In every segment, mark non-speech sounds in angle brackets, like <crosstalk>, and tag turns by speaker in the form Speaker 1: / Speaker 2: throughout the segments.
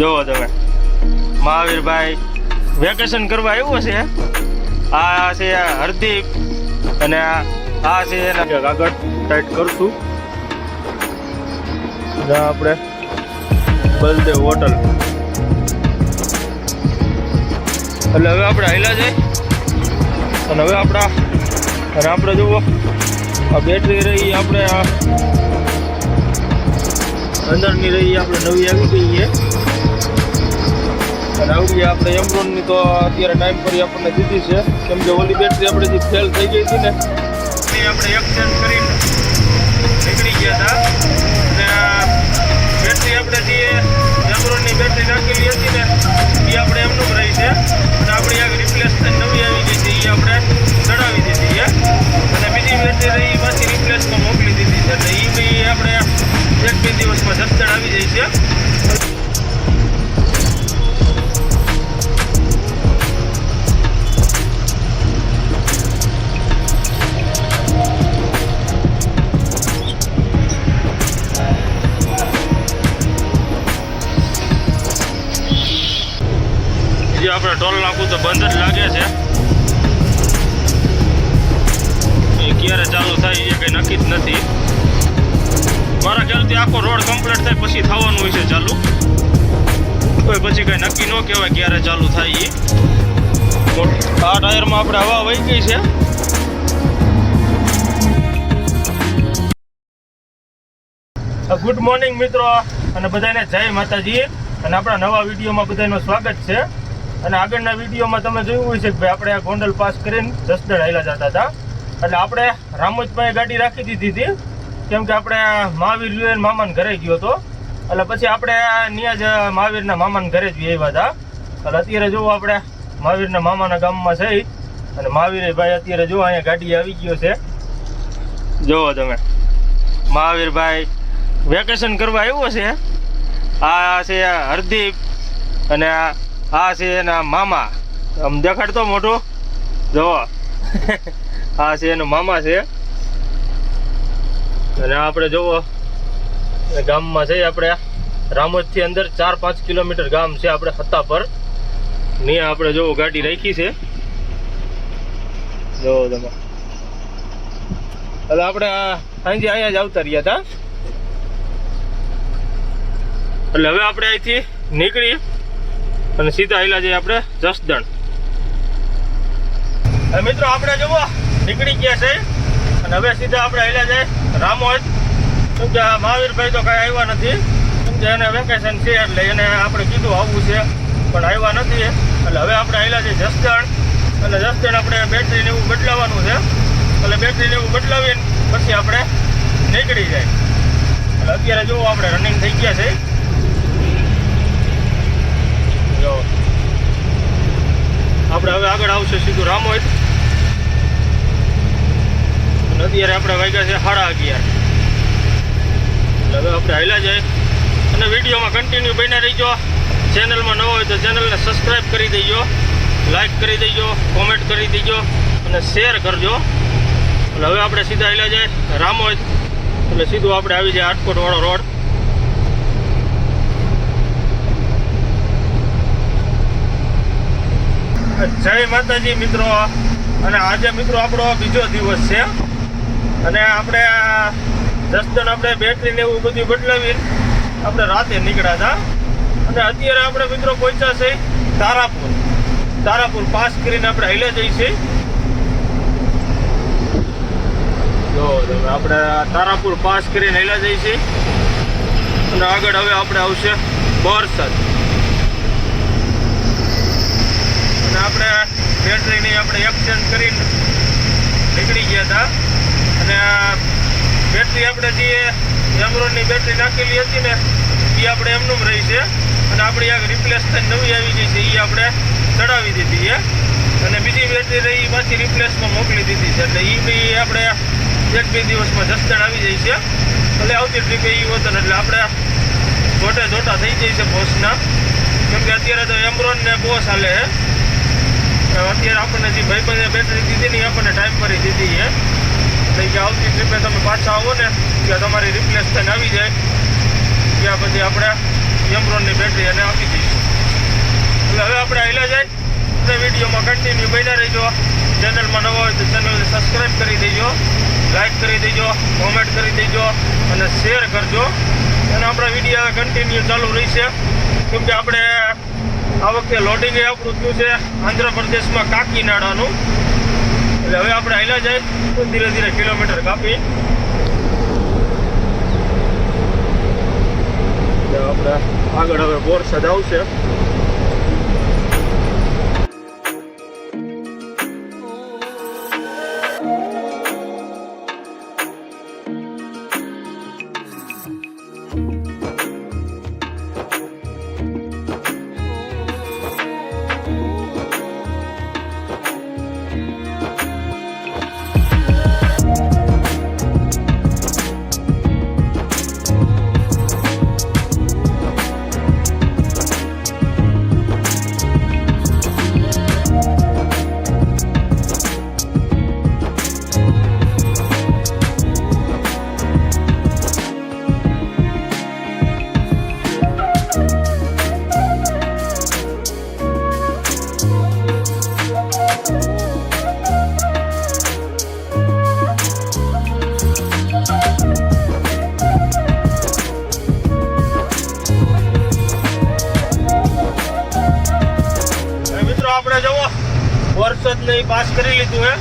Speaker 1: જોવો તમે. મહાવીરભાઈ વેકેશન કરવા આવ્યું છે આ છે હરદીપ અને આ છે એના કાગળ ટાઈટ કરશું. આપણે બલદેવ હોટલ. એટલે હવે આપણે હેલા જાય અને હવે આપણા અને આપણે જુઓ, આ બેટરી રહી આપણે આ અંદરની રહી આપણે નવી આવી ગઈ છે. અને આવી આપણે એમરોનની તો અત્યારે ટાઈમ કરી આપણને દીધી છે. કેમ કે ઓલી બેટરી આપણે જે ફેલ થઈ ગઈ હતી ને, એ આપણે એક્સચેન્જ ટોલ નાખું તો બંધ જ લાગે છે. એ ક્યારે ચાલુ થાય એ કંઈ નક્કી જ નથી. મારા ખ્યાલથી આખો રોડ કમ્પ્લીટ થાય પછી થવાનું હોય છે ચાલુ. કોઈ પછી કંઈ નક્કી ન કહેવાય ક્યારે ચાલુ થાય એ આ ટાયરમાં આપણે હવા વહી ગઈ છે. ગુડ મોર્નિંગ મિત્રો, અને બધાને જય માતાજી. અને આપણા નવા વિડીયોમાં બધાનું સ્વાગત છે. અને આગળના વિડીયોમાં તમે જોયું હોય છે કે ભાઈ આપણે આ ગોંડલ પાસ કરીને જસદણ હાલ્યા જતા હતા. એટલે આપણે રામોજભાઈ ગાડી રાખી દીધી હતી. કેમ કે આપણે મહાવીર યુએન મામાને ઘરે ગયો હતો. એટલે પછી આપણે ત્યાં જ મહાવીરના મામાના ઘરે જ આવ્યા હતા. એટલે અત્યારે જુઓ આપણે મહાવીરના મામાના ગામમાં છે અને મહાવીર ભાઈ અત્યારે જુઓ અહીંયા ગાડી આવી ગયો છે. જુઓ તમે. મહાવીરભાઈ વેકેશન કરવા આવ્યો છે. આ છે હરદીપ અને આ આ છે એના મામા. આમ દેખાડતો મોટો. જુઓ. <laughs> આ છે એનો મામા છે. અને આપણે જુઓ. ગામમાં છે આપણે. રામોજથી અંદર ચાર પાંચ કિલોમીટર ગામ છે આપણે હત્તા પર. ને આપણે જુઓ ગાડી રાખી છે. જુઓ તમે. એટલે આપણે અહીંથી અહીંયા જ આવતા રહ્યા હતા. એટલે હવે આપણે અહીંથી નીકળી. અને સીધા હેલા જઈએ આપણે જસદણ. મિત્રો આપણે જુઓ, નીકળી ગયા છે. અને હવે સીધા આપણે હેલા જાય રામોજ. શું કે મહાવીરભાઈ તો કાંઈ આવ્યા નથી. શું કે એને વેકેશન છે એટલે એને આપણે કીધું આવવું છે, પણ આવ્યા નથી. એટલે હવે આપણે હેલા જઈએ જસદણ. અને જસદણ આપણે બેટરીને એવું બદલાવાનું છે. એટલે બેટરીને એવું બદલાવીને પછી આપણે નીકળી જાય. એટલે અત્યારે જુઓ, આપણે રનિંગ થઈ ગયા છે. આપણે હવે આગળ આવશે સીધું અને અત્યારે આપણે વાગ્યા છે સાડા અગિયાર. એટલે હવે આપણે હાલ્યા જાય. અને વિડીયોમાં કન્ટિન્યુ બન્યા રહીજો. ચેનલમાં ન હોય તો ચેનલને સબસ્ક્રાઈબ કરી દેજો. લાઈક કરી દેજો કોમેન્ટ કરી દેજો, અને શેર કરજો. એટલે હવે આપણે સીધા હાલ્યા જાય રામોદ એટલે સીધું આપણે આવી જાય આટકોટ વાળો રોડ. જય માતાજી મિત્રો. અને આજે મિત્રો આપણો બીજો દિવસ છે. અને આપણે જસદણ આપણે બેટરી ને એવું બધું બદલાવી આપણે રાતે નીકળ્યા હતા. અને અત્યારે આપણે મિત્રો પહોંચ્યા છે તારાપુર. તારાપુર પાસ કરીને આપણે હાલ્યા જઈએ છીએ. જો આપણે તારાપુર પાસ કરીને હાલ્યા જઈએ છીએ. અને આગળ હવે આપણે આવશે બોરસદ અને આપણે બેટરીની આપણે કરીને નીકળી ગયા હતા. અને બેટરી આપણે જે એમરોનની બેટરી નાખેલી હતી ને એ આપણે એમનું રહી છે. અને આપણી આ રિપ્લેસ થઈને નવી આવી ગઈ છે એ આપણે ચડાવી દીધી છે. અને બીજી બેટરી રહી એ પાછી રિપ્લેસમાં મોકલી દીધી છે. એટલે એ બી આપણે એક બે દિવસમાં જસદણ આવી જાય છે. એટલે આવતી ટ્રીપે એ હોત એટલે આપણે જોટે જોટા થઈ જાય છે બોસના કેમ કે અત્યારે તો એમરોન ને બોસ હાલે છે. અત્યારે આપણને જે ભાઈબંધે બેટરી દીધી ને આપણને ટાઈમ કરી દીધી છે. એટલે કે આવતી ટ્રીપે તમે પાછા આવો ને, ત્યાં તમારી રિપ્લેસ થઈને આવી જાય. ત્યાં પછી આપણે એમરોનની બેટરી એને આપી દઈશું. એટલે હવે આપણે આવેલા જાય. અને વિડીયોમાં કન્ટિન્યુ બન્યા રહીજો. ચેનલમાં નવો હોય તો ચેનલને સબસ્ક્રાઈબ કરી દેજો. લાઈક કરી દેજો કોમેન્ટ કરી દેજો અને શેર કરજો. અને આપણા વીડિયો કન્ટિન્યુ ચાલુ રહેશે. કેમ કે આપણે આ વખતે લોડિંગ એ આપણું થયું છે આંધ્રપ્રદેશમાં કાકીનાડાનું. એટલે હવે આપણે હાલ્યા જાય ધીરે ધીરે કિલોમીટર કાપી. આપણે આગળ હવે બોરસદ આવશે. પાસ કરી લીધું હે.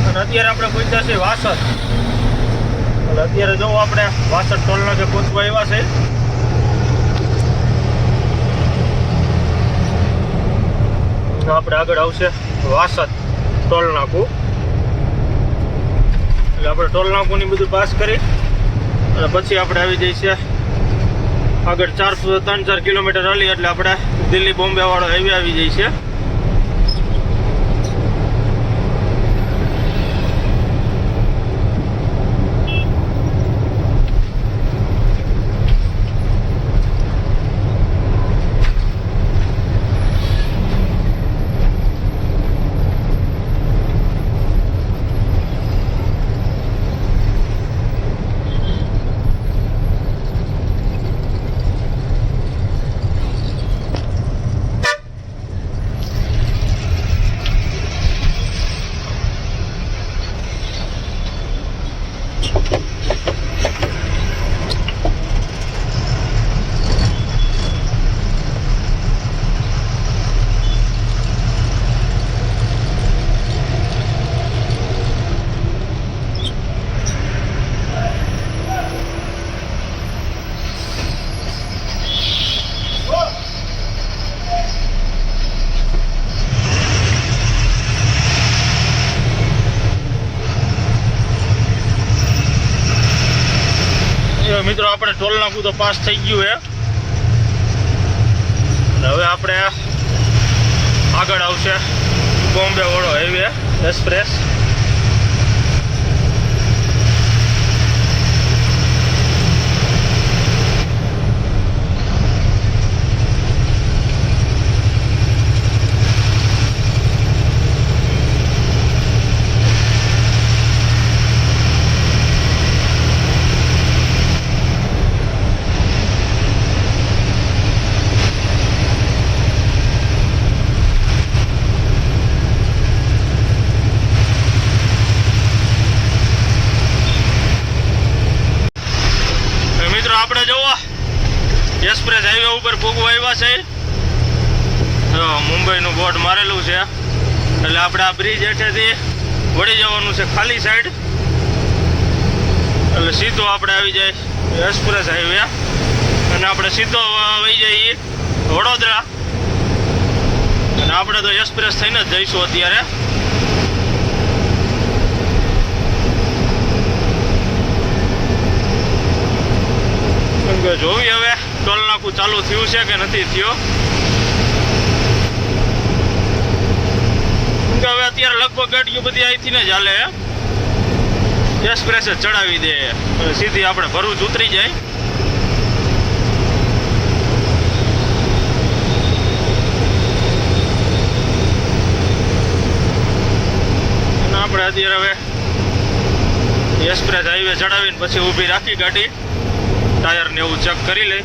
Speaker 1: અને અત્યારે આપણે પહોંચ્યા છે વાસદ એટલે અત્યારે જુઓ આપણે વાસદ ટોલના જે પહોંચવા એવા છે આપણે આગળ આવશે વાસદ ટોલ એટલે આપણે ટોલ નાકુની બધું પાસ કરી અને પછી આપણે આવી જઈએ છીએ આગળ ચાર ત્રણ ચાર કિલોમીટર હાલી એટલે આપણે દિલ્હી બોમ્બે વાળો હાઈવે આવી જઈએ છે એ મિત્રો આપણે ટોલ નાકું તો પાસ થઈ ગયું હે. હવે આપણે આગળ આવશે. બોમ્બે વાળો હાઈવે એક્સપ્રેસ હવે મિત્રો આપણે જુઓ એક્સપ્રેસ હાઈવે ઉપર ભોગવા આવ્યા છે જો મુંબઈનું બોર્ડ મારેલું એટલે આપણે આ બ્રિજ હેઠેથી વળી જવાનું છે ખાલી સાઈડ એટલે સીધો આપણે આવી જાય એક્સપ્રેસ હાઈવે અને આપણે સીધો આવી જઈએ વડોદરા. અને આપણે તો એક્સપ્રેસ થઈને જ જઈશું અત્યારે. જોવી હવે ટોલ નાકું ચાલુ થયું છે કે નથી થયો? કે હવે અત્યારે લગભગ ગાડીઓ બધી અહીંથી ને જ હાલે એક્સપ્રેસ ચડાવી દે. સીધી આપણે ભરૂચ ઉતરી જાય. આપણે અત્યારે હવે એક્સપ્રેસ હાઈવે ચડાવીને પછી ઊભી રાખી ગાડી. ટાયરને એવું ચેક કરી લઈ.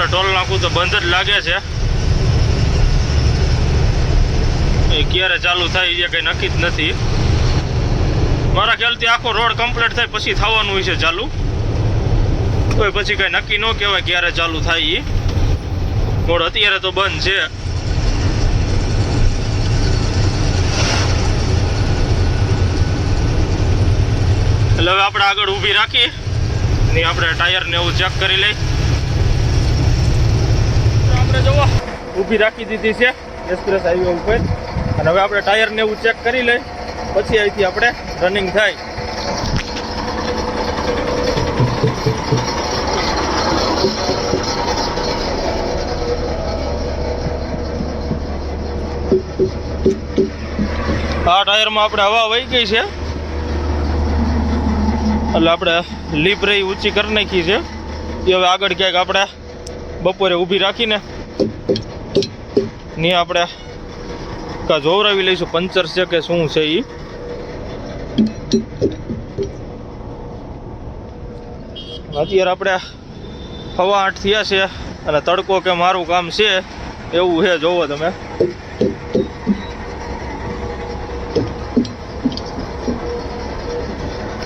Speaker 1: આપણે ટોલ નાખું તો બંધ જ લાગે છે. એ ક્યારે ચાલુ થાય એ કંઈ નક્કી જ નથી. મારા ખ્યાલથી આખો રોડ કમ્પ્લીટ થાય પછી થવાનું હોય છે ચાલુ. તો પછી કંઈ નક્કી ન કહેવાય ક્યારે ચાલુ થાય એ રોડ અત્યારે તો બંધ છે. એટલે હવે આપણે આગળ ઊભી રાખી. ને આપણે ટાયર ને એવું ચેક કરી લઈ. તો જુઓ ઊભી રાખી દીધી છે. એક્સપ્રેસ હાઈવે ઉપર. અને હવે આપણે ટાયર ને એવું ચેક કરી લઈ. પછી અહીંથી આપણે રનિંગ થાય. આ ટાયરમાં આપણે હવા વહી ગઈ છે. એટલે આપણે લીપ રહી ઊંચી કરી નાખી છે. એ હવે આગળ ક્યાંક આપણે બપોરે ઊભી રાખીને ને આપણે કા જોવરાવી લઈશું, પંચર છે કે શું છે એ અત્યારે આપણે હવા આઠ થયા છે અને તડકો કે મારું કામ છે, એવું છે, જોવો તમે.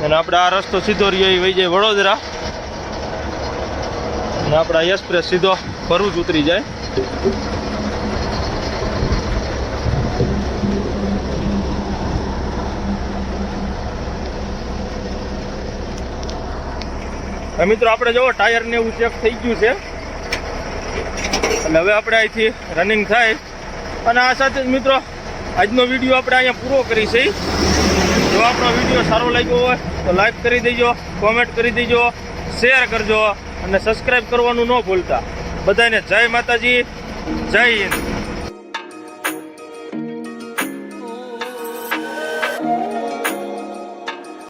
Speaker 1: અને આપણે આ રસ્તો સીધો રહ્યો એ વહી જાય વડોદરા. અને આપણા એક્સપ્રેસ સીધો ભરૂચ ઉતરી જાય. મિત્રો, આપણે જો ટાયર ને એવું ચેક થઈ ગયું છે. એટલે હવે આપણે અહીંથી રનિંગ થાય. અને આ સાથે જ મિત્રો, આજનો વીડિયો આપણે અહીંયા પૂરો કરી છે. જો આપણો વીડિયો સારો લાગ્યો હોય, તો લાઈક કરી દેજો કોમેન્ટ કરી દેજો શેર કરજો, અને સબસ્ક્રાઈબ કરવાનું ન ભૂલતા. બધાને જય માતાજી, જય હિન્દ.